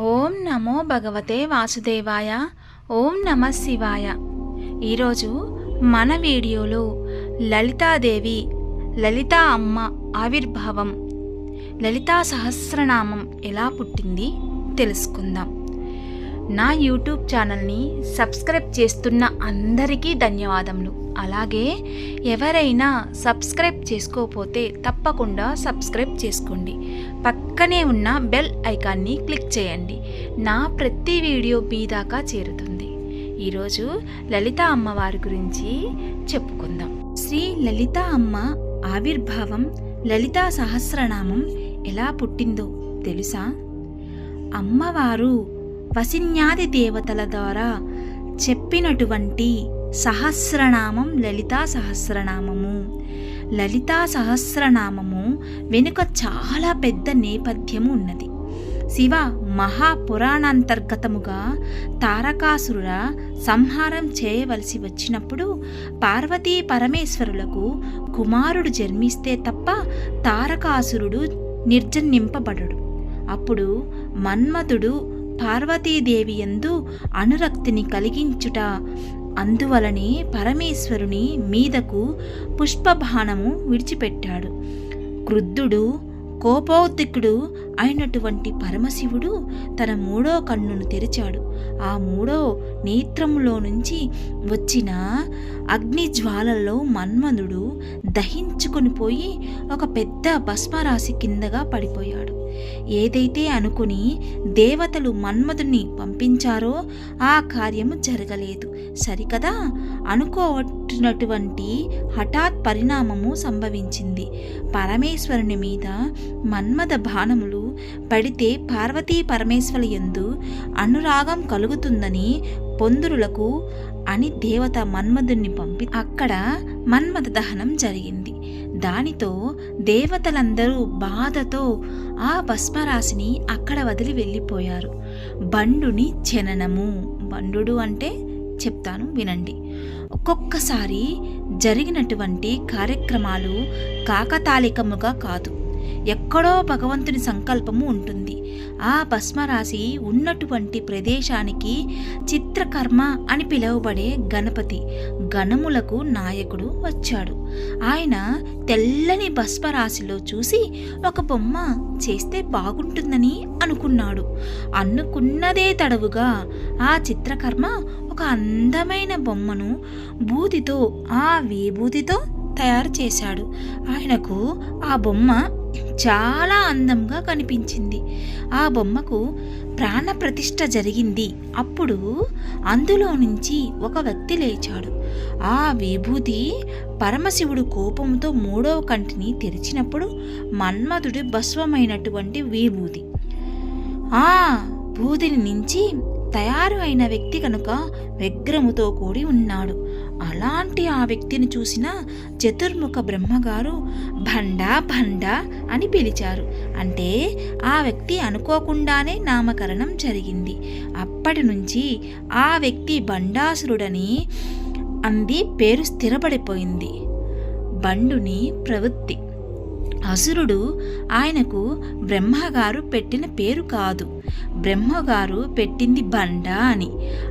ఓం నమో భగవతే వాసుదేవాయ ఓం నమ శివాయ. ఈరోజు మన వీడియోలో లలితాదేవి లలితా అమ్మ ఆవిర్భావం లలితా సహస్రనామం ఎలా పుట్టింది తెలుసుకుందాం. నా యూట్యూబ్ ఛానల్ని సబ్స్క్రైబ్ చేస్తున్న అందరికీ ధన్యవాదములు. అలాగే ఎవరైనా సబ్స్క్రైబ్ చేసుకోకపోతే తప్పకుండా సబ్స్క్రైబ్ చేసుకోండి. పక్కనే ఉన్న బెల్ ఐకాన్ని క్లిక్ చేయండి. నా ప్రతి వీడియో మీ దాకా చేరుతుంది. ఈరోజు లలిత అమ్మవారి గురించి చెప్పుకుందాం. శ్రీ లలిత అమ్మ ఆవిర్భావం లలితా సహస్రనామం ఎలా పుట్టిందో తెలుసా? అమ్మవారు వసిన్యాది దేవతల ద్వారా చెప్పినటువంటి సహస్రనామం లలితా సహస్రనామము. లలితా సహస్రనామము వెనుక చాలా పెద్ద నేపథ్యము ఉన్నది. శివ మహాపురాణాంతర్గతముగా తారకాసురుల సంహారం చేయవలసి వచ్చినప్పుడు పార్వతీ పరమేశ్వరులకు కుమారుడు జన్మిస్తే తప్ప తారకాసురుడు నిర్జన్నింపబడడు అప్పుడు మన్మథుడు పార్వతీదేవి ఎందు అనురక్తిని కలిగించుట అందువలనే పరమేశ్వరుని మీదకు పుష్పబాణము విడిచిపెట్టాడు. క్రుద్ధుడు కోపోద్దికుడు అయినటువంటి పరమశివుడు తన మూడో కన్నును తెరిచాడు. ఆ మూడో నేత్రములో నుంచి వచ్చిన అగ్ని జ్వాలల్లో మన్మధుడు దహించుకొని పోయి ఒక పెద్ద భస్మరాశి కిందగా పడిపోయాడు. ఏదైతే అనుకుని దేవతలు మన్మధుని పంపించారో ఆ కార్యము జరగలేదు. సరికదా? అనుకోవట్టునటువంటి హఠాత్ పరిణామము సంభవించింది. పరమేశ్వరుని మీద మన్మథ బాణములు పడితే పార్వతీ పరమేశ్వరు ఎందు అనురాగం కలుగుతుందని పొందురులకు అని దేవత మన్మధుణ్ణి పంపి అక్కడ మన్మథ దహనం జరిగింది. దానితో దేవతలందరూ బాధతో ఆ భస్మరాశిని అక్కడ వదిలి వెళ్ళిపోయారు. బండుని జననము. బండు అంటే చెప్తాను వినండి. ఒక్కొక్కసారి జరిగినటువంటి కార్యక్రమాలు కాకతాళికముగా కాదు. ఎక్కడో భగవంతుని సంకల్పము ఉంటుంది. ఆ భస్మరాశి ఉన్నటువంటి ప్రదేశానికి చిత్రకర్మ అని పిలువబడే గణపతి గణములకు నాయకుడు వచ్చాడు. ఆయన తెల్లని భస్మరాశిలో చూసి ఒక బొమ్మ చేస్తే బాగుంటుందని అనుకున్నాడు. అనుకున్నదే తడవుగా ఆ చిత్రకర్మ ఒక అందమైన బొమ్మను బూదితో ఆ విభూతితో తయారు చేశాడు. ఆయనకు ఆ బొమ్మ చాలా అందంగా కనిపించింది. ఆ బొమ్మకు ప్రాణప్రతిష్ఠ జరిగింది. అప్పుడు అందులో నుంచి ఒక వ్యక్తి లేచాడు. ఆ విభూతి పరమశివుడు కోపంతో మూడవ కంటిని తెరిచినప్పుడు మన్మధుడి భస్వమైనటువంటి విభూతి. ఆ బూదిని నుంచి తయారు అయిన వ్యక్తి కనుక విగ్రహముతో కూడి ఉన్నాడు. అలాంటి ఆ వ్యక్తిని చూసిన చతుర్ముఖ బ్రహ్మగారు భండా భండా అని పిలిచారు. అంటే ఆ వ్యక్తి అనుకోకుండానే నామకరణం జరిగింది. అప్పటి నుంచి ఆ వ్యక్తి బండాసురుడని అంది పేరు స్థిరపడిపోయింది. బండుని ప్రవృత్తి అసురుడు ఆయనకు బ్రహ్మగారు పెట్టిన పేరు కాదు. బ్రహ్మగారు పెట్టింది బండ అని.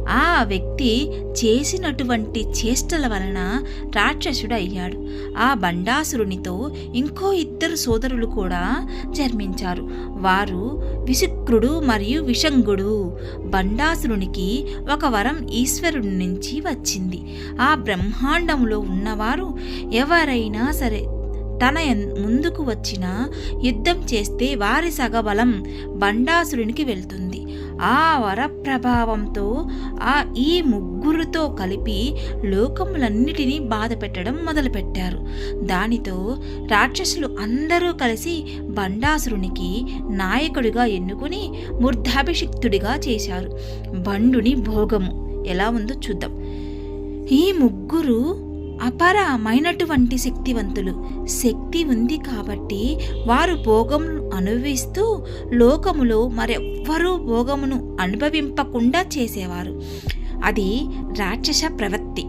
ఆ వ్యక్తి చేసినటువంటి చేష్టల వలన రాక్షసుడు అయ్యాడు ఆ బండాసురునితో ఇంకో ఇద్దరు సోదరులు కూడా జన్మించారు. వారు విశుక్రుడు మరియు విషంగుడు. బండాసురునికి ఒక వరం ఈశ్వరుడి నుంచి వచ్చింది. ఆ బ్రహ్మాండంలో ఉన్నవారు ఎవరైనా సరే తన ముందుకు వచ్చిన యుద్ధం చేస్తే వారి సగబలం బండాసురునికి వెళ్తుంది. ఆ వర ప్రభావంతో ఆ ఈ ముగ్గురుతో కలిపి లోకములన్నిటినీ బాధ పెట్టడం మొదలుపెట్టారు. దానితో రాక్షసులు అందరూ కలిసి బండాసురునికి నాయకుడిగా ఎన్నుకుని మూర్ధాభిషిక్తుడిగా చేశారు. బండుని భోగము. ఎలా ఉందో చూద్దాం. ఈ ముగ్గురు అపరమైనటువంటి శక్తివంతులు. శక్తి ఉంది కాబట్టి వారు భోగమును అనుభవిస్తూ లోకములో మరెవ్వరూ భోగమును అనుభవింపకుండా చేసేవారు. అది రాక్షస ప్రవృత్తి.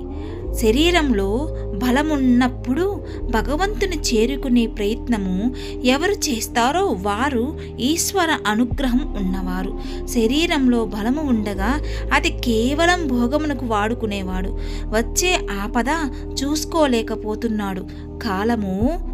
శరీరంలో బలమున్నప్పుడు భగవంతుని చేరుకునే ప్రయత్నము ఎవరు చేస్తారో వారు ఈశ్వర అనుగ్రహం ఉన్నవారు. శరీరంలో బలము ఉండగా అది కేవలం భోగమునకు వాడుకునేవాడు. వచ్చే ఆపద చూసుకోలేకపోతున్నాడు. కాలము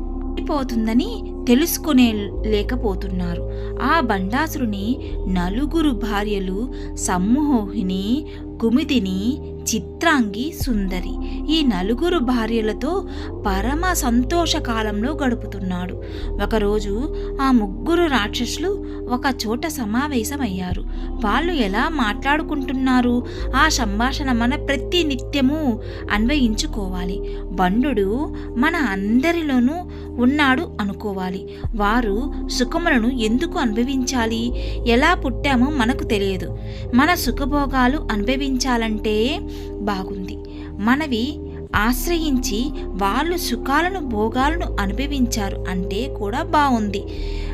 పోతుందని తెలుసుకునే లేకపోతున్నారు. ఆ బండాసురుని నలుగురు భార్యలు సమ్మోహిని కుమిదిని చిత్రాంగి సుందరి. ఈ నలుగురు భార్యలతో పరమ సంతోషకాలంలో గడుపుతున్నాడు. ఒకరోజు ఆ ముగ్గురు రాక్షసులు ఒక చోట సమావేశమయ్యారు. వాళ్ళు ఎలా మాట్లాడుకుంటున్నారు? ఆ సంభాషణ మన ప్రతి నిత్యము అన్వయించుకోవాలి. బండు మన అందరిలోనూ ఉన్నాడు అనుకోవాలి. వారు సుఖములను ఎందుకు అనుభవించాలి? ఎలా పుట్టామో మనకు తెలియదు. మన సుఖభోగాలు అనుభవించాలంటే బాగుంది. మనవి ఆశ్రయించి వాళ్ళు సుఖాలను భోగాలను అనుభవించారు అంటే కూడా బాగుంది.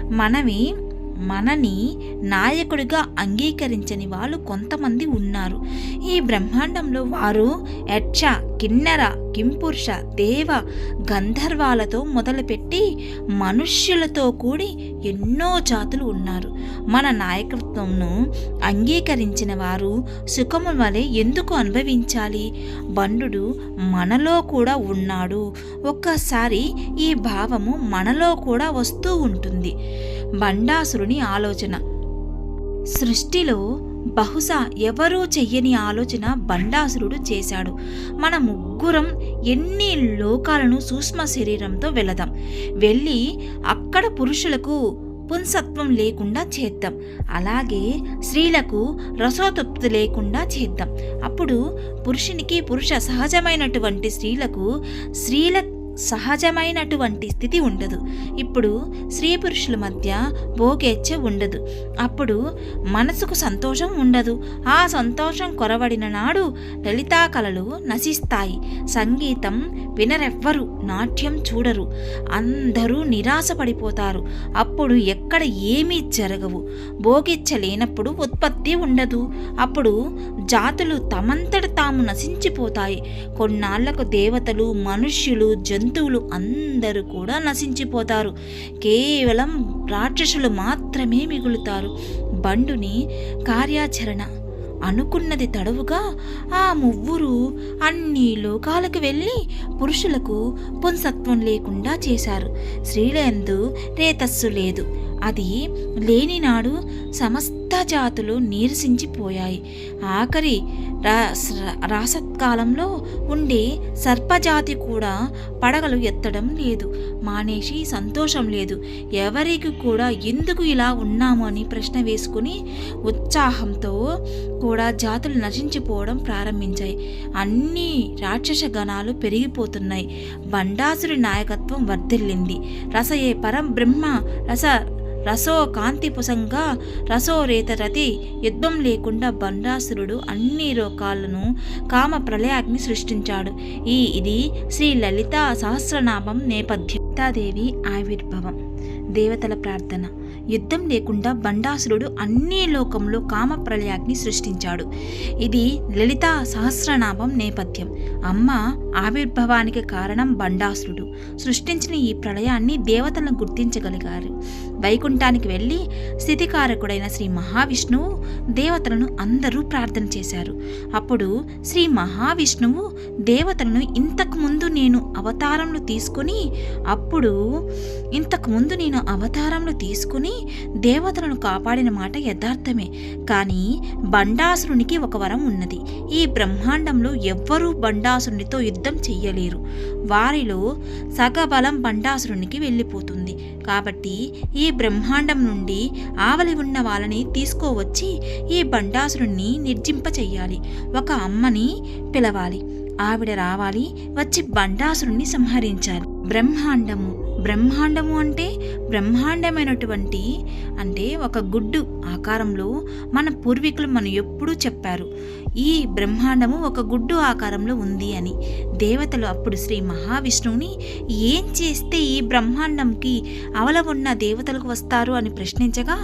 మనవి మనని నాయకుడిగా అంగీకరించని వాళ్ళు కొంతమంది ఉన్నారు. ఈ బ్రహ్మాండంలో వారు యక్ష కిన్నెర కింపురుష దేవ గంధర్వాలతో మొదలుపెట్టి మనుష్యులతో కూడి ఎన్నో జాతులు ఉన్నారు. మన నాయకత్వంను అంగీకరించిన వారు సుఖము వలె ఎందుకు అనుభవించాలి? బండు మనలో కూడా ఉన్నాడు. ఒక్కసారి ఈ భావము మనలో కూడా వస్తూ ఉంటుంది. బండాసురుని ఆలోచన. సృష్టిలో బహుశా ఎవరూ చెయ్యని ఆలోచన బండాసురుడు చేశాడు. మన ముగ్గురం ఎన్ని లోకాలను సూక్ష్మ శరీరంతో వెళదాం. వెళ్ళి అక్కడ పురుషులకు పుంసత్వం లేకుండా చేద్దాం. అలాగే స్త్రీలకు రసోతృప్తి లేకుండా చేద్దాం. అప్పుడు పురుషునికి పురుష సహజమైనటువంటి స్త్రీలకు స్త్రీల సహజమైనటువంటి స్థితి ఉండదు. ఇప్పుడు స్త్రీ పురుషుల మధ్య భోగేచ్ఛ ఉండదు. అప్పుడు మనసుకు సంతోషం ఉండదు. ఆ సంతోషం కొరవడిన నాడు లలితా కళలు నశిస్తాయి. సంగీతం వినరెవ్వరు నాట్యం చూడరు. అందరూ నిరాశపడిపోతారు. అప్పుడు ఎక్కడ ఏమీ జరగవు. భోగిచ్చ లేనప్పుడు ఉత్పత్తి ఉండదు. అప్పుడు జాతులు తమంతట తాము నశించిపోతాయి. కొన్నాళ్ళకు దేవతలు మనుష్యులు జంతువులు అందరూ కూడా నశించిపోతారు. కేవలం రాక్షసులు మాత్రమే మిగులుతారు. బండుని కార్యాచరణ అనుకున్నది తడవుగా ఆ ముగ్గురు అన్ని లోకాలకు వెళ్ళి పురుషులకు పుంసత్వం లేకుండా చేశారు. స్త్రీలందు రేతస్సు లేదు. అది లేనినాడు సమస్త జాతులు నీరసించిపోయాయి. ఆఖరి రా రాసత్కాలంలో ఉండే సర్పజాతి కూడా పడగలు ఎత్తడం లేదు. మానేసి సంతోషం లేదు. ఎవరికి కూడా ఎందుకు ఇలా ఉన్నాము అని ప్రశ్న వేసుకుని ఉత్సాహంతో కూడా జాతులు నశించిపోవడం ప్రారంభించాయి. అన్ని రాక్షస గణాలు పెరిగిపోతున్నాయి. బండాసురి నాయకత్వం వర్ధిల్లింది. రసయే పరం బ్రహ్మ రస రసో కాంతి పుసంగా యుద్ధం లేకుండా బండాసురుడు అన్ని లోకాలను కామ ప్రళయాగ్ని సృష్టించాడు. ఈ ఇది శ్రీ లలిత సహస్రనామం నేపథ్యం. సీతాదేవి ఆవిర్భవం. దేవతల ప్రార్థన. యుద్ధం లేకుండా బండాసురుడు అన్ని లోకంలో కామ ప్రళయాగ్ని సృష్టించాడు. ఇది లలిత సహస్రనామం నేపథ్యం. అమ్మ ఆవిర్భావానికి కారణం బండాసురుడు. సృష్టించిన ఈ ప్రళయాన్ని దేవతలను గుర్తించగలిగారు. వైకుంఠానికి వెళ్ళి స్థితికారకుడైన శ్రీ మహావిష్ణువు దేవతలను అందరూ ప్రార్థన చేశారు. అప్పుడు శ్రీ మహావిష్ణువు దేవతలను ఇంతకు ముందు నేను అవతారంలో తీసుకుని అప్పుడు ఇంతకు ముందు నేను అవతారంలో తీసుకుని దేవతలను కాపాడిన మాట యథార్థమే. కానీ బండాసురునికి ఒక వరం ఉన్నది. ఈ బ్రహ్మాండంలో ఎవ్వరూ బండాసురునితో యుద్ధం చెయ్యలేరు. వారిలో సగబలం బండాసురునికి వెళ్ళిపోతుంది. కాబట్టి ఈ బ్రహ్మాండం నుండి ఆవలి ఉన్న వాళ్ళని తీసుకోవచ్చి ఈ బండాసురుణ్ణి నిర్జింప చెయ్యాలి. ఒక అమ్మని పిలవాలి. ఆవిడ రావాలి వచ్చి బండాసురుణ్ణి సంహరించాలి. బ్రహ్మాండము బ్రహ్మాండము అంటే బ్రహ్మాండమైనటువంటి అంటే ఒక గుడ్డు ఆకారంలో మన పూర్వీకులు మనం ఎప్పుడూ చెప్పారు ఈ బ్రహ్మాండము ఒక గుడ్డు ఆకారంలో ఉంది అని. దేవతలు అప్పుడు శ్రీ మహావిష్ణువుని ఏం చేస్తే ఈ బ్రహ్మాండంకి అవల ఉన్న దేవతలకు వస్తారు అని ప్రశ్నించగా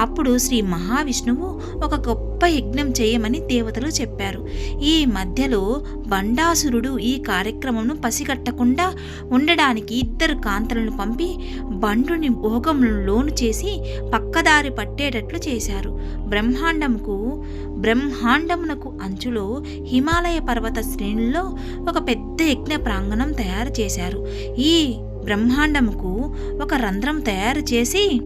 అప్పుడు శ్రీ మహావిష్ణువు ఒక గొప్ప యజ్ఞం చేయమని దేవతలు చెప్పారు. ఈ మధ్యలో బండాసురుడు ఈ కార్యక్రమంను పసిగట్టకుండా ఉండడానికి ఇద్దరు కాంతలను పంపి బండుని భోగములను లోను చేసి పక్కదారి పట్టేటట్లు చేశారు. బ్రహ్మాండంకు బ్రహ్మాండమునకు అంచులో హిమాలయ పర్వత శ్రేణుల్లో ఒక పెద్ద యజ్ఞ ప్రాంగణం తయారు చేశారు. ఈ బ్రహ్మాండముకు ఒక రంధ్రం తయారు చేసి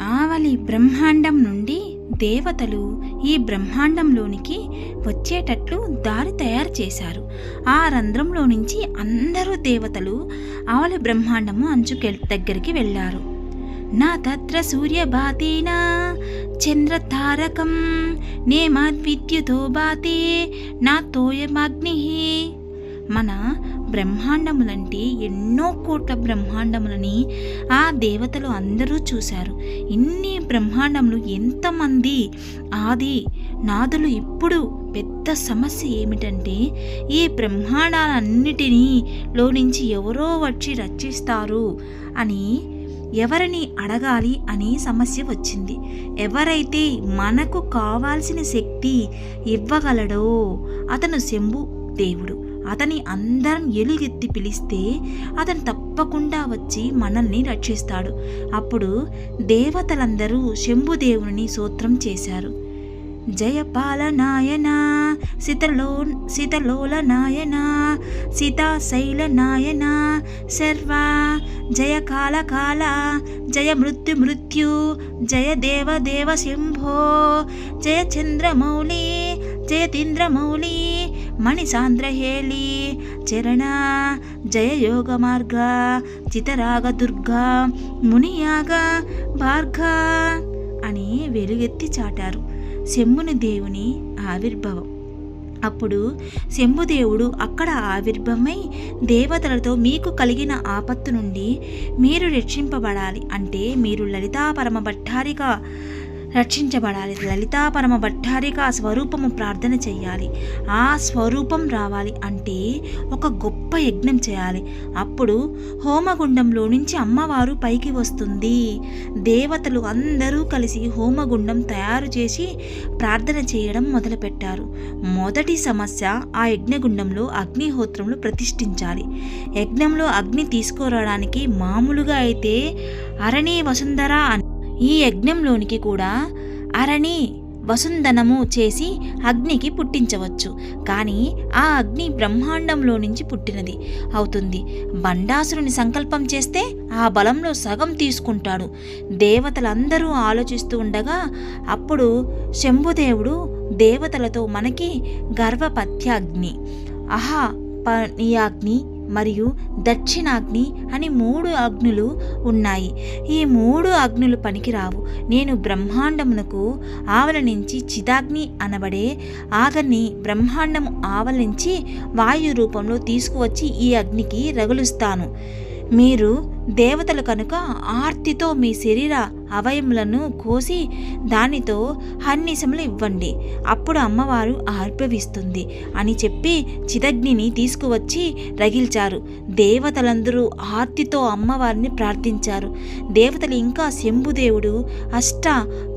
ఆవలి బ్రహ్మాండం నుండి దేవతలు ఈ బ్రహ్మాండంలోనికి వచ్చేటట్లు దారి తయారు చేశారు. ఆ రంధ్రంలో నుంచి అందరూ దేవతలు ఆవలి బ్రహ్మాండము అంచుకె దగ్గరికి వెళ్ళారు. నా తత్ర సూర్యభాతేన చంద్రతారకం నేమాద్విద్యుతో బాతే నా తోయమగ్ని మన బ్రహ్మాండములంటే ఎన్నో కోట్ల బ్రహ్మాండములని ఆ దేవతలు అందరూ చూశారు. ఇన్ని బ్రహ్మాండములు ఎంతమంది? ఆది నాదులు ఇప్పుడు పెద్ద సమస్య ఏమిటంటే ఈ బ్రహ్మాండాలన్నిటినీ లో నుంచి ఎవరో వచ్చి రక్షిస్తారు అని ఎవరిని అడగాలి అని సమస్య వచ్చింది. ఎవరైతే మనకు కావాల్సిన శక్తి ఇవ్వగలడో అతను శంభు దేవుడు. అతని అందరం ఎలుగెత్తి పిలిస్తే అతను తప్పకుండా వచ్చి మనల్ని రక్షిస్తాడు. అప్పుడు దేవతలందరూ శంభుదేవుని సూత్రం చేశారు. జయపాల నాయన సితలో సితలోల నాయన సీతాశైల నాయన శర్వ జయ కాల కాల జయ మృత్యు మృత్యు జయ దేవ దేవ శంభో జయ చంద్రమౌళి జయతీంద్రమౌళి మణిసాంద్రహేళి చరణ జయ యోగ మార్గ చితరాగ దుర్గా మునియాగ భార్గ అని వెలుగెత్తి చాటారు శంభుని దేవుని ఆవిర్భావం అప్పుడు శంభుదేవుడు అక్కడ ఆవిర్భవమై దేవతలతో మీకు కలిగిన ఆపత్తు నుండి మీరు రక్షింపబడాలి అంటే మీరు లలితా పరమ భట్టారిగా రక్షించబడాలి. లలితా పరమ భట్టారిక స్వరూపము ప్రార్థన చేయాలి ఆ స్వరూపం రావాలి అంటే ఒక గొప్ప యజ్ఞం చేయాలి. అప్పుడు హోమగుండంలో నుంచి అమ్మవారు పైకి వస్తుంది. దేవతలు అందరూ కలిసి హోమగుండం తయారు చేసి ప్రార్థన చేయడం మొదలుపెట్టారు. మొదటి సమస్య ఆ యజ్ఞగుండంలో అగ్నిహోత్రంలో ప్రతిష్ఠించాలి. యజ్ఞంలో అగ్ని తీసుకురావడానికి మామూలుగా అయితే అరణి వసుంధర అని ఈ యజ్ఞంలోనికి కూడా అరణి వసుంధనము చేసి అగ్నికి పుట్టించవచ్చు. కానీ ఆ అగ్ని బ్రహ్మాండంలో నుంచి పుట్టినది. అవుతుంది. బండాసురుని సంకల్పం చేస్తే ఆ బలంలో సగం తీసుకుంటాడు. దేవతలందరూ ఆలోచిస్తూ ఉండగా అప్పుడు శంభుదేవుడు దేవతలతో మనకి గర్వపత్యాగ్ని. అహా పనియాగ్ని మరియు దక్షిణాగ్ని అని మూడు అగ్నులు ఉన్నాయి. ఈ మూడు అగ్నులు పనికిరావు. నేను బ్రహ్మాండమునకు ఆవలనించి చిదాగ్ని అనబడే ఆగని బ్రహ్మాండము ఆవలించి వాయు రూపంలో తీసుకువచ్చి ఈ అగ్నికి రగులుస్తాను. మీరు దేవతలు కనుక ఆర్తితో మీ శరీర అవయములను కోసి దానితో హన్నిసములు ఇవ్వండి. అప్పుడు అమ్మవారు ఆర్భవిస్తుంది అని చెప్పి చిదగ్నిని తీసుకువచ్చి రగిల్చారు. దేవతలందరూ ఆర్తితో అమ్మవారిని ప్రార్థించారు. దేవతలు ఇంకా శంభుదేవుడు అష్ట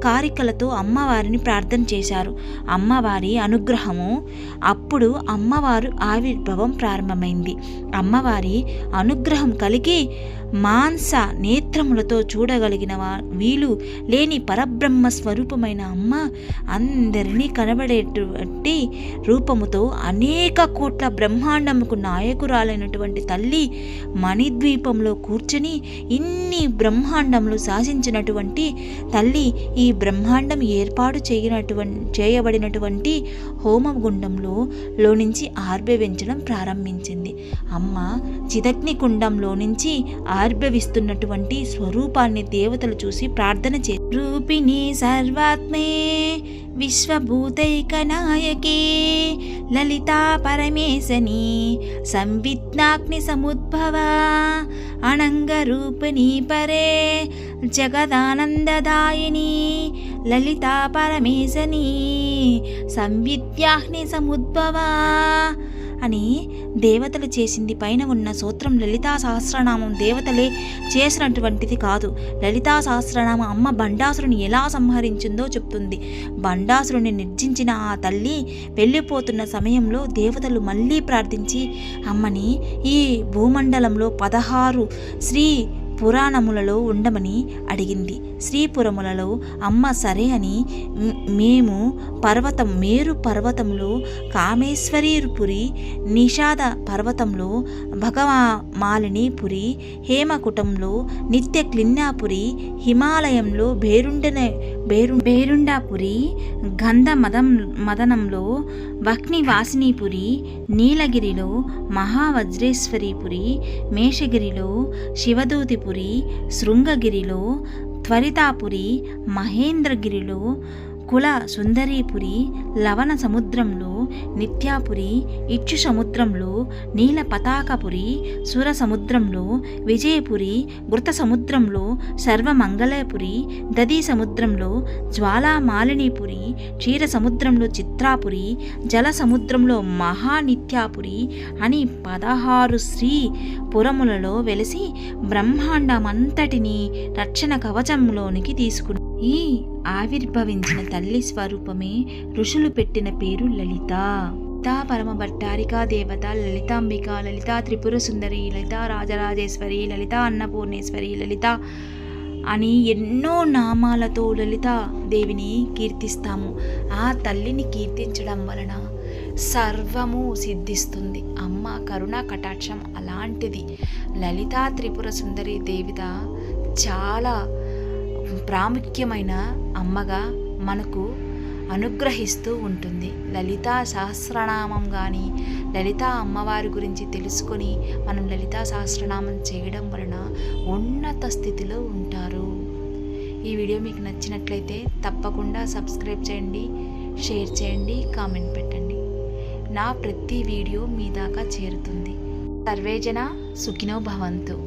కారికలతో అమ్మవారిని ప్రార్థన చేశారు. అమ్మవారి అనుగ్రహము అప్పుడు అమ్మవారు ఆవిర్భవం ప్రారంభమైంది. అమ్మవారి అనుగ్రహం కలిగి మాంస నేత్రములతో చూడగలిగిన వీలు లేని పరబ్రహ్మ స్వరూపమైన అమ్మ అందరినీ కనబడేటువంటి రూపముతో అనేక కోట్ల బ్రహ్మాండముకు నాయకురాలైనటువంటి తల్లి మణిద్వీపంలో కూర్చొని ఇన్ని బ్రహ్మాండములు శాసించినటువంటి తల్లి ఈ బ్రహ్మాండం ఏర్పాటు చేయనటువంటి చేయబడినటువంటి హోమగుండంలో లో నుంచి ఆర్భవించడం ప్రారంభించింది. అమ్మ చిదగ్ని కుండంలో నుంచి ఆర్భవిస్తున్నటువంటి స్వరూపాన్ని దేవతలు చూసి ప్రార్థన చే రూపిణి సర్వాత్మే విశ్వభూతైకనాయకే లలితా పరమేశని సంవిజ్ఞాగ్ని సముద్భవ అనంగరూపిణి పరే జగదానందదాయిని లలితా పరమేశని సంవిద్యాగ్ని సముద్భవ అని దేవతలు చేసింది పైన ఉన్న సూత్రం లలితా సహస్రనామం దేవతలే చేసినటువంటిది కాదు. లలితా సహస్రనామం అమ్మ బండాసురుని ఎలా సంహరించిందో చెప్తుంది. బండాసురుని నిర్జించిన ఆ తల్లి వెళ్ళిపోతున్న సమయంలో దేవతలు మళ్ళీ ప్రార్థించి అమ్మని ఈ భూమండలంలో పదహారు శ్రీ పురాణములలో ఉండమని అడిగింది. శ్రీపురములలో అమ్మ సరే అని మేము పర్వతం మేరు పర్వతంలో కామేశ్వరీపురి నిషాద పర్వతంలో భగవమాలినీపురి హేమకుటంలో నిత్య క్లిన్నాపురి హిమాలయంలో బేరుండనే బేరు బేరుండాపురి గంధ మదం మదనంలో వక్ని వాసినీపురి నీలగిరిలో మహావజ్రేశ్వరీపురి మేషగిరిలో శివదూతిపురి శృంగగిరిలో త్వరితాపురి మహేంద్రగిరిలో కుల సుందరీపురి లవణ సముద్రంలో నిత్యాపురి ఇచ్చు సముద్రంలో నీల పతాకపురి సుర సముద్రంలో విజయపురి మృత సముద్రంలో సర్వమంగళపురి దది సముద్రంలో జ్వాలామాలినీపురి క్షీర సముద్రంలో చిత్రాపురి జల సముద్రంలో మహానిత్యాపురి అని పదహారు శ్రీ పురములలో వెలిసి బ్రహ్మాండమంతటిని రక్షణ కవచంలోనికి తీసుకుని ఈ ఆవిర్భవించిన తల్లి స్వరూపమే ఋషులు పెట్టిన పేరు లలిత. తా పరమ భట్టారికా దేవత లలితాంబిక లలిత త్రిపుర సుందరి లలిత రాజరాజేశ్వరి లలిత అన్నపూర్ణేశ్వరి లలిత అని ఎన్నో నామాలతో లలిత దేవిని కీర్తిస్తాము. ఆ తల్లిని కీర్తించడం వలన సర్వము సిద్ధిస్తుంది. అమ్మ కరుణా కటాక్షం అలాంటిది. లలితా త్రిపుర సుందరి దేవిత చాలా ప్రాముఖ్యమైన అమ్మగా మనకు అనుగ్రహిస్తూ ఉంటుంది. లలితా సహస్రనామం కానీ లలితా అమ్మవారి గురించి తెలుసుకొని మనం లలితా సహస్రనామం చేయడం వలన ఉన్నత స్థితిలో ఉంటారు. ఈ వీడియో మీకు నచ్చినట్లయితే తప్పకుండా సబ్స్క్రైబ్ చేయండి షేర్ చేయండి కామెంట్ పెట్టండి. నా ప్రతి వీడియో మీ దాకా చేరుతుంది. సర్వేజన సుఖినో భవంతు.